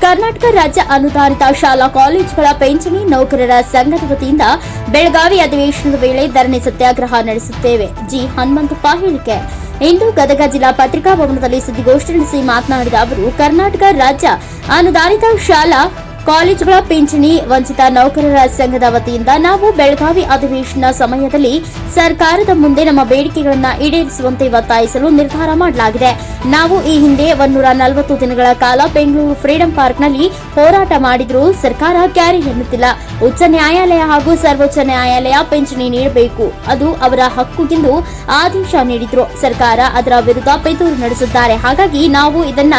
ಕರ್ನಾಟಕ ರಾಜ್ಯ ಅನುದಾನಿತ ಶಾಲಾ ಕಾಲೇಜುಗಳ ಪಿಂಚಣಿ ನೌಕರರ ಸಂಘದ ವತಿಯಿಂದ ಬೆಳಗಾವಿ ಅಧಿವೇಶನದ ವೇಳೆ ಧರಣಿ ಸತ್ಯಾಗ್ರಹ ನಡೆಸುತ್ತೇವೆ. ಜಿ. ಹನುಮಂತಪ್ಪ ಹೇಳಿಕೆ. ಇಂದು ಗದಗ ಜಿಲ್ಲಾ ಪತ್ರಿಕಾ ಭವನದಲ್ಲಿ ಸುದ್ದಿಗೋಷ್ಠಿ ನಡೆಸಿ ಮಾತನಾಡಿದ ಅವರು, ಕರ್ನಾಟಕ ರಾಜ್ಯ ಅನುದಾನಿತ ಶಾಲಾ ಕಾಲೇಜುಗಳ ಪಿಂಚಣಿ ವಂಚಿತ ನೌಕರರ ಸಂಘದ ವತಿಯಿಂದ ನಾವು ಬೆಳಗಾವಿ ಅಧಿವೇಶನ ಸಮಯದಲ್ಲಿ ಸರ್ಕಾರದ ಮುಂದೆ ನಮ್ಮ ಬೇಡಿಕೆಗಳನ್ನು ಈಡೇರಿಸುವಂತೆ ಒತ್ತಾಯಿಸಲು ನಿರ್ಧಾರ ಮಾಡಲಾಗಿದೆ. ನಾವು ಈ ಹಿಂದೆ ಒಂದೂರ ನಲವತ್ತು ದಿನಗಳ ಕಾಲ ಬೆಂಗಳೂರು ಫ್ರೀಡಂ ಪಾರ್ಕ್ನಲ್ಲಿ ಹೋರಾಟ ಮಾಡಿದರೂ ಸರ್ಕಾರ ಕ್ಯಾರಿ ಎನ್ನುತ್ತಿಲ್ಲ. ಉಚ್ಚ ನ್ಯಾಯಾಲಯ ಹಾಗೂ ಸರ್ವೋಚ್ಚ ನ್ಯಾಯಾಲಯ ಪಿಂಚಣಿ ನೀಡಬೇಕು. ಅದು ಅವರ ಹಕ್ಕು ಎಂದು ಆದೇಶ ನೀಡಿದ್ರು. ಸರ್ಕಾರ ಅದರ ವಿರುದ್ಧ ಪಿತೂರು ನಡೆಸಿದ್ದಾರೆ ಹಾಗಾಗಿ ನಾವು ಇದನ್ನ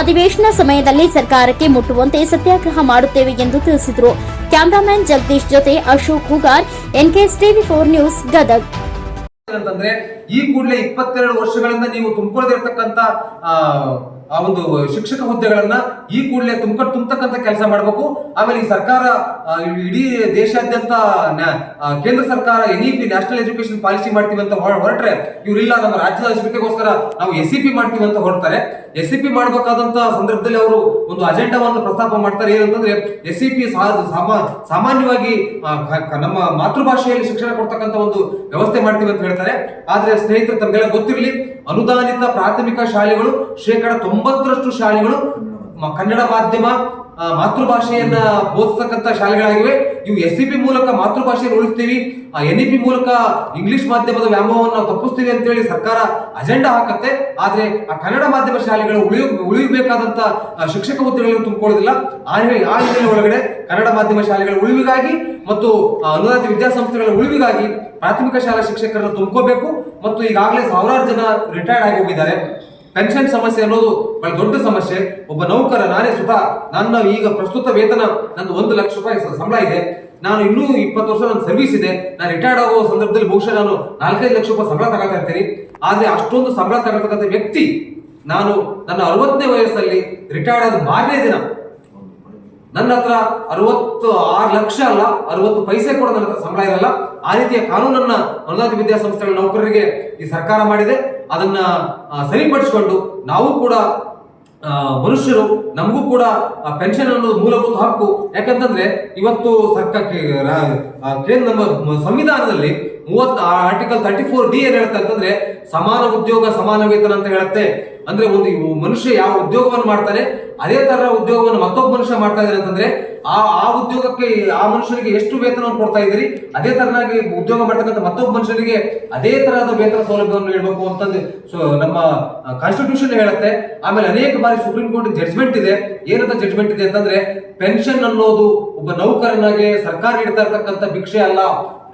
ಅಧಿವೇಶನ ಸಮಯದಲ್ಲಿ ಸರ್ಕಾರಕ್ಕೆ ಮುಟ್ಟುವಂತೆ ಸತ್ಯಾಗ್ರಹ ಮಾಡುತ್ತೇವೆ ಎಂದು ತಿಳಿಸಿದರು. ಕ್ಯಾಮರಾಮನ್ ಜಗದೀಶ್ ಜೊತೆ Ashok Hugar, N K S TV four news, Gadag. ಅಂತಂದ್ರೆ, ಈ ಕೂಡಲೇ ಇಪ್ಪತ್ತೆರಡು ವರ್ಷಗಳಿಂದ ನೀವು ತುಂಬಿಕೊಳ್ಳದಿರ್ತಕ್ಕಂಥ ಆ ಒಂದು ಶಿಕ್ಷಕ ಹುದ್ದೆಗಳನ್ನ ಈ ಕೂಡಲೇ ತುಂಬ ತುಂಬತಕ್ಕಂಥ ಕೆಲಸ ಮಾಡಬೇಕು. ಆಮೇಲೆ ಈ ಸರ್ಕಾರ ಇಡೀ ದೇಶಾದ್ಯಂತ ಕೇಂದ್ರ ಸರ್ಕಾರ N P national education policy ಮಾಡ್ತೀವಿ ಅಂತ ಹೊರ- ಹೊರಟ್ರೆ ಇವರಿಲ್ಲ, ನಮ್ಮ ರಾಜ್ಯದ ಅಸ್ಮಿತೆಗೋಸ್ಕರ ನಾವು ಎಸ್ ಸಿ ಪಿ ಮಾಡ್ತೀವಿ ಅಂತ ಹೊರಡ್ತಾರೆ. ಎಸ್ ಸಿ ಪಿ ಮಾಡಬೇಕಾದಂತ ಸಂದರ್ಭದಲ್ಲಿ ಅವರು ಒಂದು ಅಜೆಂಡಾವನ್ನು ಪ್ರಸ್ತಾಪ ಮಾಡ್ತಾರೆ. ಏನಂತಂದ್ರೆ ಎಸ್ ಸಿ ಪಿ ಸಾಮಾನ್ಯವಾಗಿ ನಮ್ಮ ಮಾತೃಭಾಷೆಯಲ್ಲಿ ಶಿಕ್ಷಣ ಕೊಡ್ತಕ್ಕಂಥ ಒಂದು ವ್ಯವಸ್ಥೆ ಮಾಡ್ತೀವಿ ಅಂತ ಹೇಳ್ತಾರೆ. ಆದ್ರೆ ಸ್ನೇಹಿತರು, ತಮಗೆಲ್ಲ ಗೊತ್ತಿರಲಿ, ಅನುದಾನಿತ ಪ್ರಾಥಮಿಕ ಶಾಲೆಗಳು ಶೇಕಡ ತೊಂಬತ್ತರಷ್ಟು ಶಾಲೆಗಳು ಕನ್ನಡ ಮಾಧ್ಯಮ ಮಾತೃಭಾಷೆಯನ್ನ ಬೋಧಿಸತಕ್ಕಂತ ಶಾಲೆಗಳಾಗಿವೆ. ಇವು ಎಸ್ ಸಿ ಪಿ ಮೂಲಕ ಮಾತೃಭಾಷೆಯನ್ನು ಉಳಿಸ್ತೀವಿ. ಎನ್ ಇ ಪಿ ಮೂಲಕ ಇಂಗ್ಲಿಷ್ ಮಾಧ್ಯಮದ ವ್ಯಾಮೋಹವನ್ನು ತಪ್ಪಿಸ್ತೀವಿ ಅಂತ ಹೇಳಿ ಸರ್ಕಾರ ಅಜೆಂಡಾ ಹಾಕತ್ತೆ. ಆದ್ರೆ ಆ ಕನ್ನಡ ಮಾಧ್ಯಮ ಶಾಲೆಗಳು ಉಳಿಯ ಉಳಿಯಬೇಕಾದಂತ ಶಿಕ್ಷಕ ಹುದ್ದೆಗಳನ್ನು ತುಂಬಿಕೊಳ್ಳೋದಿಲ್ಲ. ಆ ಆ ಹಿನ್ನೆಲೆ ಒಳಗಡೆ ಕನ್ನಡ ಮಾಧ್ಯಮ ಶಾಲೆಗಳ ಉಳಿವಿಗಾಗಿ ಮತ್ತು ಅನುದಾನಿತ ವಿದ್ಯಾಸಂಸ್ಥೆಗಳ ಉಳಿವಿಗಾಗಿ ಪ್ರಾಥಮಿಕ ಶಾಲಾ ಶಿಕ್ಷಕರನ್ನು ತುಂಬ್ಕೋಬೇಕು. ಮತ್ತು ಈಗಾಗಲೇ ಸಾವಿರಾರು ಜನ ರಿಟೈರ್ಡ್ ಆಗಿ ಹೋಗಿದ್ದಾರೆ. ಪೆನ್ಷನ್ ಸಮಸ್ಯೆ ಅನ್ನೋದು ಬಹಳ ದೊಡ್ಡ ಸಮಸ್ಯೆ. ಒಬ್ಬ ನೌಕರ ನಾನೇ ಸುಧಾ ನನ್ನ ಈಗ ಪ್ರಸ್ತುತ ವೇತನ ನಂದು ಒಂದು ಲಕ್ಷ ರೂಪಾಯಿ ಸಂಬಳ ಇದೆ. ನಾನು ಇನ್ನೂ ಇಪ್ಪತ್ತು ವರ್ಷ ನನ್ನ ಸರ್ವಿಸ್ ಇದೆ. ನಾನು ರಿಟೈರ್ಡ್ ಆಗುವ ಸಂದರ್ಭದಲ್ಲಿ ಬಹುಶಃ ನಾನು ನಾಲ್ಕೈದು ಲಕ್ಷ ರೂಪಾಯಿ ಸಂಬಳ ತಗೊಳ್ತಾ ಇರ್ತೀನಿ. ಆದ್ರೆ ಅಷ್ಟೊಂದು ಸಂಬಳ ತಗೊಳ್ತಕ್ಕಂಥ ವ್ಯಕ್ತಿ ನಾನು ನನ್ನ ಅರವತ್ತನೇ ವಯಸ್ಸಲ್ಲಿ ರಿಟೈರ್ಡ್ ಆದ ಮಾರನೇ ದಿನ. ನನ್ನ ಹತ್ರ ಅರವತ್ತು ಆರು ಲಕ್ಷ ಅಲ್ಲ, ಅರವತ್ತು ಪೈಸೆ ಕೂಡ ನನ್ನ ಹತ್ರ ಸಂಬಳ ಇರಲ್ಲ. ಆ ರೀತಿಯ ಕಾನೂನನ್ನ ಅನುದಾನ ವಿದ್ಯಾಸಂಸ್ಥೆಗಳ ನೌಕರರಿಗೆ ಈ ಸರ್ಕಾರ ಮಾಡಿದೆ. ಅದನ್ನ ಸರಿಪಡಿಸಿಕೊಂಡು ನಾವು ಕೂಡ ಮನುಷ್ಯರು, ನಮಗೂ ಕೂಡ ಪೆನ್ಷನ್ ಅನ್ನೋದು ಮೂಲಭೂತ ಹಕ್ಕು. ಯಾಕಂತಂದ್ರೆ, ಇವತ್ತು ಸರ್ಕಾರಕ್ಕೆ ರಾ- ಕೇಂದ್ರ ನಮ್ಮ ಸಂವಿಧಾನದಲ್ಲಿ ಮೂವತ್ತ ಆರ್ಟಿಕಲ್ ತರ್ಟಿ ಫೋರ್ ಡಿ ಏನ್ ಹೇಳುತ್ತೆ ಅಂತಂದ್ರೆ, ಸಮಾನ ಉದ್ಯೋಗ, ಸಮಾನ ವೇತನ ಅಂತ ಹೇಳುತ್ತೆ. ಅಂದ್ರೆ ಒಂದು ಮನುಷ್ಯ ಯಾವ ಉದ್ಯೋಗವನ್ನು ಮಾಡ್ತಾನೆ ಅದೇ ತರ ಉದ್ಯೋಗವನ್ನು ಮತ್ತೊಬ್ಬ ಮನುಷ್ಯ ಮಾಡ್ತಾ ಇದ್ದಾರೆ ಅಂತಂದ್ರೆ ಆ ಆ ಉದ್ಯೋಗಕ್ಕೆ ಆ ಮನುಷ್ಯನಿಗೆ ಎಷ್ಟು ವೇತನವನ್ನು ಕೊಡ್ತಾ ಇದ್ದೀರಿ? ಅದೇ ತರನಾಗಿ ಉದ್ಯೋಗ ಮಾಡ್ತಕ್ಕಂಥ ಮತ್ತೊಬ್ಬ ಮನುಷ್ಯನಿಗೆ ಅದೇ ತರಹದ ವೇತನ ಸೌಲಭ್ಯವನ್ನು ನೀಡಬೇಕು ಅಂತಂದು ಸೊ, ನಮ್ಮ ಕಾನ್ಸ್ಟಿಟ್ಯೂಷನ್ ಹೇಳುತ್ತೆ. ಆಮೇಲೆ ಅನೇಕ ಬಾರಿ ಸುಪ್ರೀಂ ಕೋರ್ಟ್ ಜಡ್ಜ್ಮೆಂಟ್ ಇದೆ. ಏನಂತ ಜಡ್ಜ್ಮೆಂಟ್ ಇದೆ ಅಂತಂದ್ರೆ ಪೆನ್ಷನ್ ಅನ್ನೋದು ಒಬ್ಬ ನೌಕರನಾಗೆ ಸರ್ಕಾರ ನೀಡ್ತಾ ಇರ್ತಕ್ಕಂಥ ಭಿಕ್ಷೆ ಅಲ್ಲ.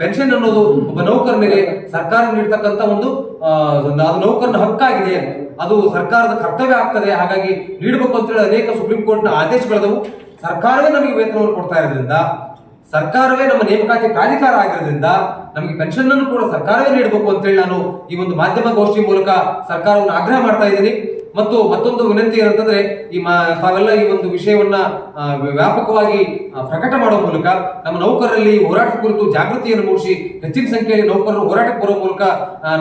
ಪೆನ್ಷನ್ ಅನ್ನೋದು ಒಬ್ಬ ನೌಕರನಿಗೆ ಸರ್ಕಾರ ನೀಡ್ತಕ್ಕಂಥ ಒಂದು ನೌಕರನ ಹಕ್ಕಾಗಿದೆ. ಅದು ಸರ್ಕಾರದ ಕರ್ತವ್ಯ ಆಗ್ತದೆ. ಹಾಗಾಗಿ ನೀಡಬೇಕು ಅಂತ ಹೇಳಿ ಅನೇಕ ಸುಪ್ರೀಂ ಕೋರ್ಟ್ನ ಆದೇಶಗಳದವು ಸರ್ಕಾರವೇ ನಮಗೆ ವೇತನವನ್ನು ಕೊಡ್ತಾ ಇರೋದ್ರಿಂದ, ಸರ್ಕಾರವೇ ನಮ್ಮ ನೇಮಕಾತಿ ಪ್ರಾಧಿಕಾರ ಆಗಿರೋದ್ರಿಂದ ನಮಗೆ ಪೆನ್ಷನ್ ಅನ್ನು ಕೂಡ ಸರ್ಕಾರವೇ ನೀಡಬೇಕು ಅಂತ ಹೇಳಿ ನಾನು ಈ ಒಂದು ಮಾಧ್ಯಮ ಗೋಷ್ಠಿ ಮೂಲಕ ಸರ್ಕಾರವನ್ನು ಆಗ್ರಹ ಮಾಡ್ತಾ ಇದ್ದೀನಿ. ಮತ್ತು ಮತ್ತೊಂದು ವಿನಂತಿ ಏನಂತಂದ್ರೆ ಈ ತಾವೆಲ್ಲ ಈ ಒಂದು ವಿಷಯವನ್ನ ವ್ಯಾಪಕವಾಗಿ ಪ್ರಕಟ ಮಾಡುವ ಮೂಲಕ ನಮ್ಮ ನೌಕರರಲ್ಲಿ ಹೋರಾಟ ಕುರಿತು ಜಾಗೃತಿಯನ್ನು ಮೂಡಿಸಿ, ಹೆಚ್ಚಿನ ಸಂಖ್ಯೆಯಲ್ಲಿ ನೌಕರರು ಹೋರಾಟಕ್ಕೆ ಬರುವ ಮೂಲಕ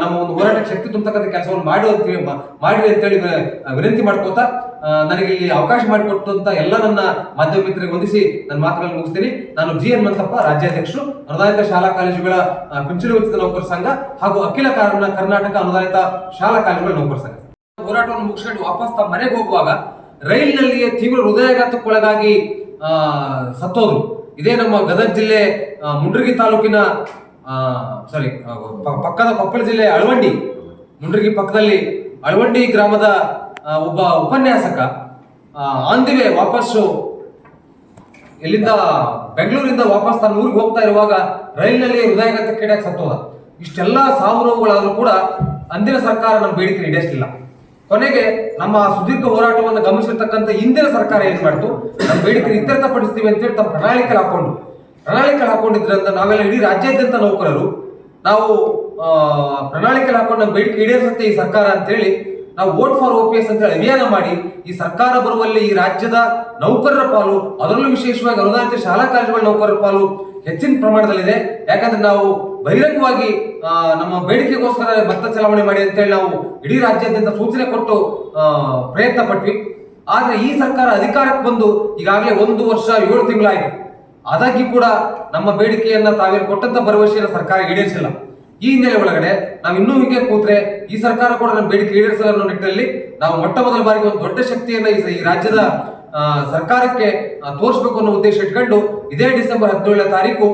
ನಮ್ಮ ಒಂದು ಹೋರಾಟಕ್ಕೆ ಶಕ್ತಿ ತುಂಬತಕ್ಕಂಥ ಕೆಲಸವನ್ನು ಮಾಡು ಅಂತ ಹೇಳಿ ಮಾಡಿ ಅಂತೇಳಿ ವಿನಂತಿ ಮಾಡ್ಕೋತಾ ನನಗೆ ಇಲ್ಲಿ ಅವಕಾಶ ಮಾಡಿಕೊಟ್ಟಂತ ಎಲ್ಲ ನನ್ನ ಮಾಧ್ಯಮ ಮಿತ್ರರಿಗೆ ವಂದಿಸಿ ನನ್ನ ಮಾತುಗಳನ್ನು ಮುಗಿಸ್ತೀನಿ. ನಾನು ಜಿ ಎನ್ ಮಂತಪ್ಪ, ರಾಜ್ಯಾಧ್ಯಕ್ಷರು, ಅನುದಾನಿತ ಶಾಲಾ ಕಾಲೇಜುಗಳ ಪಿಂಚಣಿ ಉಚಿತ ನೌಕರ ಸಂಘ ಹಾಗೂ ಅಖಿಲ ಕಾರಣ ಕರ್ನಾಟಕ ಅನುದಾನಿತ ಶಾಲಾ ಕಾಲೇಜುಗಳ ನೌಕರ ಸಂಘ. ಹೋರಾಟವನ್ನು ಮುಗಿಸ್ಕೊಂಡು ವಾಪಸ್ ತಮ್ಮ ಮನೆಗೆ ಹೋಗುವಾಗ ರೈಲಿನಲ್ಲಿಯೇ ತೀವ್ರ ಹೃದಯಾಘಾತಕ್ಕೊಳಗಾಗಿ ಸತ್ತೋದ್ರು. ಇದೇ ನಮ್ಮ ಗದಗ ಜಿಲ್ಲೆ ಮುಂಡ್ರಿಗಿ ತಾಲೂಕಿನ ಸಾರಿ ಪಕ್ಕದ ಕೊಪ್ಪಳ ಜಿಲ್ಲೆ ಅಳವಂಡಿ. ಮುಂಡ್ರಗಿ ಪಕ್ಕದಲ್ಲಿ ಅಳವಂಡಿ ಗ್ರಾಮದ ಒಬ್ಬ ಉಪನ್ಯಾಸಕ ಆಂದಿವೆ ವಾಪಸ್ಸು ಎಲ್ಲಿಂದ, ಬೆಂಗಳೂರಿಂದ ವಾಪಸ್ ತನ್ನ ಊರಿಗೆ ಹೋಗ್ತಾ ಇರುವಾಗ ರೈಲಿನಲ್ಲಿ ಹೃದಯಾಘಾತಕ್ಕೀಡಾಗಿ ಸತ್ತೋದ. ಇಷ್ಟೆಲ್ಲ ಸಾವು ನೋವುಗಳಾದ್ರೂ ಕೂಡ ಅಂದಿನ ಸರ್ಕಾರ ನಮ್ಮ ಬೇಡಿಕೆ ಈಡೇರಿಸಲಿಲ್ಲ ಕೊನೆಗೆ ನಮ್ಮ ಸುದೀರ್ಘ ಹೋರಾಟವನ್ನು ಗಮನಿಸಿರ್ತಕ್ಕಂಥ ಹಿಂದಿನ ಸರ್ಕಾರ ಏನ್ ಮಾಡ್ತು? ನಮ್ಮ ಬೇಡಿಕೆ ಇತ್ಯರ್ಥಪಡಿಸ್ತೀವಿ ಅಂತೇಳಿ ತಮ್ಮ ಪ್ರಣಾಳಿಕೆ ಹಾಕೊಂಡು, ಪ್ರಣಾಳಿಕೆ ಹಾಕೊಂಡಿದ್ರಿಂದ ನಾವೆಲ್ಲ ಇಡೀ ರಾಜ್ಯಾದ್ಯಂತ ನೌಕರರು. ನಾವು ಪ್ರಣಾಳಿಕೆ ಹಾಕೊಂಡು ನಮ್ಮ ಬೇಡಿಕೆ ಈಡೇರಿಸುತ್ತೆ ಈ ಸರ್ಕಾರ ಅಂತೇಳಿ ನಾವು vote for O P S ಅಂತ ಹೇಳಿ ಅಭಿಯಾನ ಮಾಡಿ, ಈ ಸರ್ಕಾರ ಬರುವಲ್ಲಿ ಈ ರಾಜ್ಯದ ನೌಕರರ ಪಾಲು, ಅದರಲ್ಲೂ ವಿಶೇಷವಾಗಿ ಅನುದಾನಿತ ಶಾಲಾ ಕಾಲೇಜುಗಳ ನೌಕರರ ಪಾಲು ಹೆಚ್ಚಿನ ಪ್ರಮಾಣದಲ್ಲಿದೆ. ಯಾಕಂದ್ರೆ ನಾವು ಬಹಿರಂಗವಾಗಿ ನಮ್ಮ ಬೇಡಿಕೆಗೋಸ್ಕರ ಭತ್ತ ಚಲಾವಣೆ ಮಾಡಿ ಅಂತೇಳಿ ನಾವು ಇಡೀ ರಾಜ್ಯಾದ್ಯಂತ ಸೂಚನೆ ಕೊಟ್ಟು ಪ್ರಯತ್ನ ಪಟ್ವಿ. ಆದ್ರೆ ಈ ಸರ್ಕಾರ ಅಧಿಕಾರಕ್ಕೆ ಬಂದು ಈಗಾಗಲೇ ಒಂದು ವರ್ಷ, ಏಳು ತಿಂಗಳಾಯ್ತು. ಅದಾಗಿ ಕೂಡ ನಮ್ಮ ಬೇಡಿಕೆಯನ್ನ ತಾವೇ ಕೊಟ್ಟಂತ ಭರವಸೆಯನ್ನು ಸರ್ಕಾರ ಈಡೇರಿಸಿಲ್ಲ. ಈ ಹಿನ್ನೆಲೆ ಒಳಗಡೆ ನಾವು ಇನ್ನೂ ಹೀಗೆ ಕೂತ್ರೆ ಈ ಸರ್ಕಾರ ಕೂಡ ನಮ್ಮ ಬೇಡಿಕೆ ಈಡೇರಿಸಲ್ಲ ಅನ್ನೋ ನಿಟ್ಟಿನಲ್ಲಿ ನಾವು ಮೊಟ್ಟ ಮೊದಲ ಬಾರಿಗೆ ಒಂದು ದೊಡ್ಡ ಶಕ್ತಿಯನ್ನ ಈ ರಾಜ್ಯದ ಸರ್ಕಾರಕ್ಕೆ ತೋರಿಸಬೇಕು ಅನ್ನೋ ಉದ್ದೇಶ ಇಟ್ಕೊಂಡು ಇದೇ ಡಿಸೆಂಬರ್ ಹದಿನೇಳನೇ ತಾರೀಕು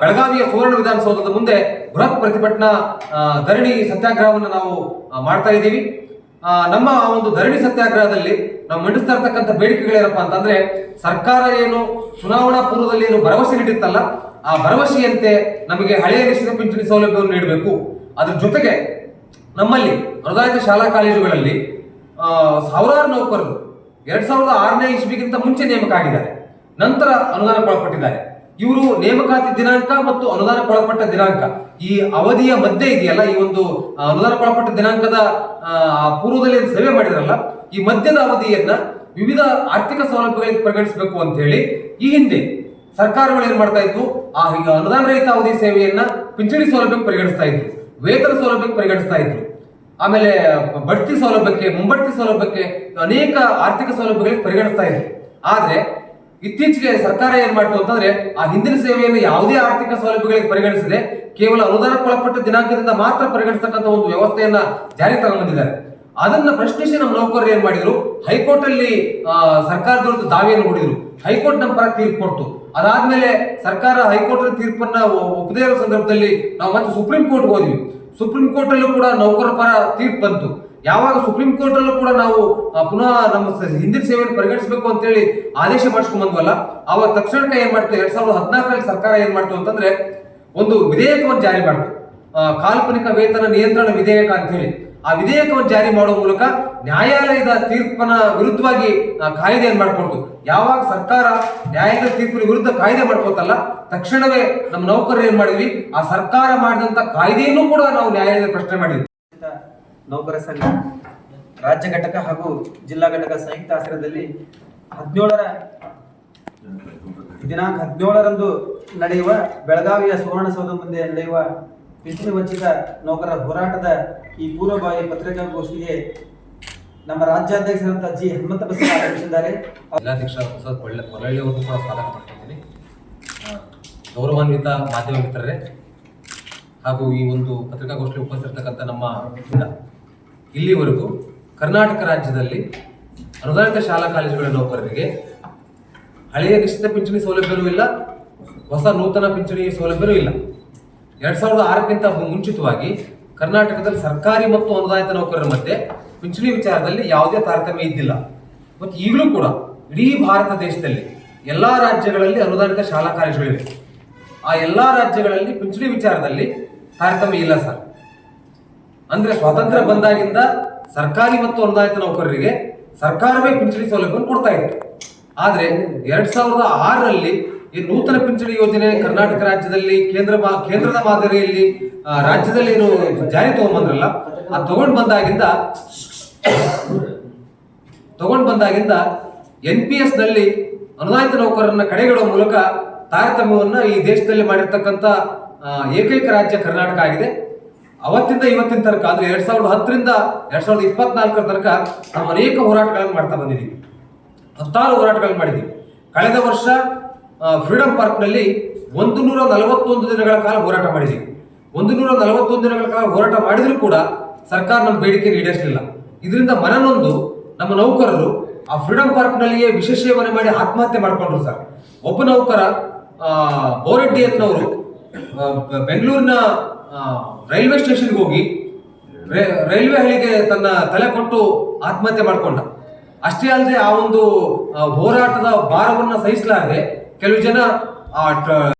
ಬೆಳಗಾವಿಯ ಸುವರ್ಣ ವಿಧಾನಸೌಧದ ಮುಂದೆ ಬೃಹತ್ ಪ್ರತಿಭಟನಾ ಧರಣಿ ಸತ್ಯಾಗ್ರಹವನ್ನು ನಾವು ಮಾಡ್ತಾ ಇದ್ದೀವಿ. ನಮ್ಮ ಆ ಒಂದು ಧರಣಿ ಸತ್ಯಾಗ್ರಹದಲ್ಲಿ ನಾವು ಮಂಡಿಸ್ತಾ ಇರ್ತಕ್ಕಂಥ ಬೇಡಿಕೆಗಳೇನಪ್ಪ ಅಂತಂದ್ರೆ, ಸರ್ಕಾರ ಏನು ಚುನಾವಣಾ ಪೂರ್ವದಲ್ಲಿ ಏನು ಭರವಸೆ ನೀಡಿತ್ತಲ್ಲ, ಆ ಭರವಸೆಯಂತೆ ನಮಗೆ ಹಳೆಯ ನಿಶ್ಚಿತ ಪಿಂಚಣಿ ಸೌಲಭ್ಯವನ್ನು ನೀಡಬೇಕು. ಅದ್ರ ಜೊತೆಗೆ ನಮ್ಮಲ್ಲಿ ಅನುದಾನಿತ ಶಾಲಾ ಕಾಲೇಜುಗಳಲ್ಲಿ ಸಾವಿರಾರು ನೌಕರರು ಎರಡ್ ಸಾವಿರದ ಆರನೇ ಇಸ್ವಿಗಿಂತ ಮುಂಚೆ ನೇಮಕ ಆಗಿದ್ದಾರೆ ನಂತರ ಅನುದಾನಕ್ಕೆ ಒಳಪಟ್ಟಿದ್ದಾರೆ ಇವರು ನೇಮಕಾತಿ ದಿನಾಂಕ ಮತ್ತು ಅನುದಾನಕ್ಕೆ ಒಳಪಟ್ಟ ದಿನಾಂಕ. ಈ ಅವಧಿಯ ಮಧ್ಯೆ ಇದೆಯಲ್ಲ, ಈ ಒಂದು ಅನುದಾನ ಅನುದಾನಕ್ಕೆ ಒಳಪಟ್ಟ ದಿನಾಂಕದ ಪೂರ್ವದಲ್ಲಿ ಸಭೆ ಮಾಡಿದ್ರಲ್ಲ, ಈ ಮಧ್ಯದ ಅವಧಿಯನ್ನ ವಿವಿಧ ಆರ್ಥಿಕ ಸೌಲಭ್ಯಗಳಿಗೆ ಪರಿಗಣಿಸಬೇಕು ಅಂತ ಹೇಳಿ ಈ ಹಿಂದೆ ಸರ್ಕಾರಗಳು ಏನ್ ಮಾಡ್ತಾ ಇದ್ವು? ಆ ಈಗ ಅನುದಾನ ರಹಿತ ಅವಧಿ ಸೇವೆಯನ್ನ ಪಿಂಚಣಿ ಸೌಲಭ್ಯಕ್ಕೆ ಪರಿಗಣಿಸ್ತಾ ಇದ್ರು. ವೇತನ ಸೌಲಭ್ಯಕ್ಕೆ ಪರಿಗಣಿಸ್ತಾ ಇದ್ರು. ಆಮೇಲೆ ಬಡ್ತಿ ಸೌಲಭ್ಯಕ್ಕೆ ಮುಂಬಡ್ತಿ ಸೌಲಭ್ಯಕ್ಕೆ ಅನೇಕ ಆರ್ಥಿಕ ಸೌಲಭ್ಯಗಳಿಗೆ ಪರಿಗಣಿಸ್ತಾ ಇದೆ ಆದ್ರೆ ಇತ್ತೀಚೆಗೆ ಸರ್ಕಾರ ಏನ್ ಮಾಡ್ತು ಅಂತಂದ್ರೆ ಆ ಹಿಂದಿನ ಸೇವೆಯನ್ನು ಯಾವುದೇ ಆರ್ಥಿಕ ಸೌಲಭ್ಯಗಳಿಗೆ ಪರಿಗಣಿಸದೆ ಕೇವಲ ಅನುದಾನಕ್ಕೊಳಪಟ್ಟ ದಿನಾಂಕದಿಂದ ಮಾತ್ರ ಪರಿಗಣಿಸ್ತಕ್ಕಂಥ ಒಂದು ವ್ಯವಸ್ಥೆಯನ್ನ ಜಾರಿಗೆ ತಗೊಂಡಿದ್ದಾರೆ ಅದನ್ನ ಪ್ರಶ್ನಿಸಿ ನಮ್ಮ ನೌಕರರು ಏನ್ ಮಾಡಿದ್ರು? ಹೈಕೋರ್ಟ್ ಅಲ್ಲಿ ಆ, ಸರ್ಕಾರದ ವಿರುದ್ಧ ದಾವೆಯನ್ನು ಹೂಡಿದ್ರು. ಹೈಕೋರ್ಟ್ ನಮ್ಮ ಪರ ತೀರ್ಪು ಕೊಡ್ತು. ಅದಾದ್ಮೇಲೆ ಸರ್ಕಾರ ಹೈಕೋರ್ಟ್ ತೀರ್ಪನ್ನ ಒಪ್ಪದೇ ಇರೋ ಸಂದರ್ಭದಲ್ಲಿ ನಾವು ಮತ್ತೆ ಸುಪ್ರೀಂ ಕೋರ್ಟ್ ಹೋದ್ವಿ. ಸುಪ್ರೀಂ ಕೋರ್ಟ್ ಅಲ್ಲೂ ಕೂಡ ನೌಕರರ ಪರ ತೀರ್ಪು ಬಂತು. ಯಾವಾಗ ಸುಪ್ರೀಂ ಕೋರ್ಟ್ ಅಲ್ಲೂ ಕೂಡ ನಾವು ಪುನಃ ನಮ್ಮ ಹಿಂದಿನ ಸೇವೆಯನ್ನು ಪರಿಗಣಿಸಬೇಕು ಅಂತೇಳಿ ಆದೇಶ ಮಾಡಿಸ್ಕೊಂಡ್ ಬಂದ್ವಲ್ಲ ಅವಾಗ ತಕ್ಷಣಕ್ಕೆ ಏನ್ ಮಾಡ್ತು? ಎರಡ್ ಸಾವಿರದ ಹದಿನಾಲ್ಕರಲ್ಲಿ ಸರ್ಕಾರ ಏನ್ ಮಾಡ್ತು ಅಂತಂದ್ರೆ, ಒಂದು ವಿಧೇಯಕವನ್ನು ಜಾರಿ ಮಾಡ್ತು. ಕಾಲ್ಪನಿಕ ವೇತನ ನಿಯಂತ್ರಣ ವಿಧೇಯಕ ಅಂತ ಹೇಳಿ ಆ ವಿಧೇಯಕವನ್ನು ಜಾರಿ ಮಾಡುವ ಮೂಲಕ ನ್ಯಾಯಾಲಯದ ತೀರ್ಪನ ವಿರುದ್ಧವಾಗಿ ಕಾಯ್ದೆಯನ್ನು ಮಾಡ್ಕೊಡ್ತು ಯಾವಾಗ ಸರ್ಕಾರ ನ್ಯಾಯದ ತೀರ್ಪಿನ ವಿರುದ್ಧ ಕಾಯ್ದೆ ಮಾಡ್ಕೊತಲ್ಲ ತಕ್ಷಣವೇ ನಮ್ಮ ನೌಕರರು ಏನ್ ಮಾಡಿದ್ವಿ? ಆ ಸರ್ಕಾರ ಮಾಡಿದಂತ ಕಾಯ್ದೆಯನ್ನು ಕೂಡ ನಾವು ನ್ಯಾಯಾಲಯದ ಪ್ರಶ್ನೆ ಮಾಡಿದ್ವಿ. ನೌಕರ ಸಂಘ, ರಾಜ್ಯ ಘಟಕ ಹಾಗೂ ಜಿಲ್ಲಾ ಘಟಕ ಸಂಯುಕ್ತ ಆಶ್ರಯದಲ್ಲಿ ಹದಿನೇಳರ ದಿನಾಂಕ ಹದಿನೇಳರಂದು ನಡೆಯುವ ಬೆಳಗಾವಿಯ ಸುವರ್ಣಸೌಧ ಮುಂದೆ ನಡೆಯುವ ಪಿಂಚಣಿ ವಂಚಿತ ನೌಕರರ ಹೋರಾಟದ ಈ ಪೂರ್ವಭಾವಿ ಪತ್ರಿಕಾಗೋಷ್ಠಿಗೆ ನಮ್ಮ ರಾಜ್ಯಾಧ್ಯಕ್ಷರಂತ ಜಿ. ಹನುಮಂತ ಬಸವ ಆಗಮಿಸಿದ್ದಾರೆ. ಜಿಲ್ಲಾಧ್ಯಕ್ಷ ಪ್ರಸಾದ್ ಕೊಳ್ಳೆ ಅವರು ಕೂಡ ಸ್ವಾಗತ ಮಾಡ್ತಿದ್ದೀನಿ ಗೌರವಾನ್ವಿತ ಮಾಧ್ಯಮ ಮಿತ್ರರೇ, ಹಾಗೂ ಈ ಒಂದು ಪತ್ರಿಕಾಗೋಷ್ಠಿ ಉಪಸ್ಥಿರ್ತಕ್ಕಂಥ ನಮ್ಮ. ಇಲ್ಲಿವರೆಗೂ ಕರ್ನಾಟಕ ರಾಜ್ಯದಲ್ಲಿ ಅನುದಾನಿತ ಶಾಲಾ ಕಾಲೇಜುಗಳ ನೌಕರರಿಗೆ ಹಳೆಯ ನಿಶ್ಚಿತ ಪಿಂಚಣಿ ಸೌಲಭ್ಯವೂ ಇಲ್ಲ, ಹೊಸ ನೂತನ ಪಿಂಚಣಿ ಸೌಲಭ್ಯವೂ ಇಲ್ಲ. ಎರಡ್ ಸಾವಿರದ ಆರಕ್ಕಿಂತ ಮುಂಚಿತವಾಗಿ ಕರ್ನಾಟಕದಲ್ಲಿ ಸರ್ಕಾರಿ ಮತ್ತು ಅನುದಾನಿತ ನೌಕರರ ಮಧ್ಯೆ ಪಿಂಚಣಿ ವಿಚಾರದಲ್ಲಿ ಯಾವುದೇ ತಾರತಮ್ಯ ಇದ್ದಿಲ್ಲ. ಮತ್ತು ಈಗಲೂ ಕೂಡ ಇಡೀ ಭಾರತ ದೇಶದಲ್ಲಿ ಎಲ್ಲ ರಾಜ್ಯಗಳಲ್ಲಿ ಅನುದಾನಿತ ಶಾಲಾ ಕಾಲೇಜುಗಳಿವೆ. ಆ ಎಲ್ಲ ರಾಜ್ಯಗಳಲ್ಲಿ ಪಿಂಚಣಿ ವಿಚಾರದಲ್ಲಿ ತಾರತಮ್ಯ ಇಲ್ಲ ಸರ್. ಅಂದ್ರೆ ಸ್ವಾತಂತ್ರ್ಯ ಬಂದಾಗಿಂದ ಸರ್ಕಾರಿ ಮತ್ತು ಅನುದಾನಿತ ನೌಕರರಿಗೆ ಸರ್ಕಾರವೇ ಪಿಂಚಣಿ ಸೌಲಭ್ಯವನ್ನು ಕೊಡ್ತಾ ಇತ್ತು. ಆದರೆ ಎರಡ್ ಸಾವಿರದ ಆರರಲ್ಲಿ ಈ ನೂತನ ಪಿಂಚಣಿ ಯೋಜನೆ ಕರ್ನಾಟಕ ರಾಜ್ಯದಲ್ಲಿ ಕೇಂದ್ರ ಕೇಂದ್ರದ ಮಾದರಿಯಲ್ಲಿ ರಾಜ್ಯದಲ್ಲಿ ಏನು ಜಾರಿ ತಗೊಂಡ್ಬಂದ್ರಲ್ಲ ಆ ತಗೊಂಡ್ ಬಂದಾಗಿಂದ ತಗೊಂಡ್ ಬಂದಾಗಿಂದ ಎನ್ ಪಿ ಎಸ್ನಲ್ಲಿ ಅನುದಾನಿತ ನೌಕರರನ್ನ ಕಡೆಗಡುವ ಮೂಲಕ ತಾರತಮ್ಯವನ್ನ ಈ ದೇಶದಲ್ಲಿ ಮಾಡಿರ್ತಕ್ಕಂಥ ಏಕೈಕ ರಾಜ್ಯ ಕರ್ನಾಟಕ ಆಗಿದೆ. ಅವತ್ತಿಂದ ಇವತ್ತಿನ ತನಕ, ಅಂದ್ರೆ ಎರಡ್ ಸಾವಿರದ ಹತ್ತರಿಂದ ಎರಡ್ ಸಾವಿರದ ಇಪ್ಪತ್ನಾಲ್ಕರ ತನಕ ನಾವು ಅನೇಕ ಹೋರಾಟಗಳನ್ನು ಮಾಡ್ತಾ ಬಂದಿದ್ದೀವಿ. ಹತ್ತಾರು ಹೋರಾಟಗಳನ್ನು ಮಾಡಿದ್ದೀವಿ. ಕಳೆದ ವರ್ಷ ಫ್ರೀಡಂ ಪಾರ್ಕ್ನಲ್ಲಿ ಒಂದು ನೂರ ನಲವತ್ತೊಂದು ದಿನಗಳ ಕಾಲ ಹೋರಾಟ ಮಾಡಿದ್ವಿ. ಒಂದು ನೂರ ನಲವತ್ತೊಂದು ದಿನಗಳ ಕಾಲ ಹೋರಾಟ ಮಾಡಿದರೂ ಕೂಡ ಸರ್ಕಾರ ನಮ್ಮ ಬೇಡಿಕೆ ಈಡೇರಿಸಲಿಲ್ಲ. ಇದರಿಂದ ಮನನೊಂದು ನಮ್ಮ ನೌಕರರು ಆ ಫ್ರೀಡಂ ಪಾರ್ಕ್ನಲ್ಲಿಯೇ ವಿಶೇಷ ಸೇವನೆ ಮಾಡಿ ಆತ್ಮಹತ್ಯೆ ಮಾಡಿಕೊಂಡ್ರು ಸರ್. ಒಬ್ಬ ನೌಕರ ಬೋರೆಡ್ಡಿ ಅಂತವರು ಬೆಂಗಳೂರಿನ ರೈಲ್ವೆ ಸ್ಟೇಷನ್ಗೆ ಹೋಗಿ ರೈಲ್ವೆ ಹಳಿಗೆ ತನ್ನ ತಲೆ ಕೊಟ್ಟು ಆತ್ಮಹತ್ಯೆ ಮಾಡಿಕೊಂಡ. ಅಷ್ಟೇ ಅಲ್ಲದೆ ಆ ಒಂದು ಹೋರಾಟದ ಭಾರವನ್ನು ಸಹಿಸಲಾರದೆ ಕೆಲವು ಜನ ಆ ಟ-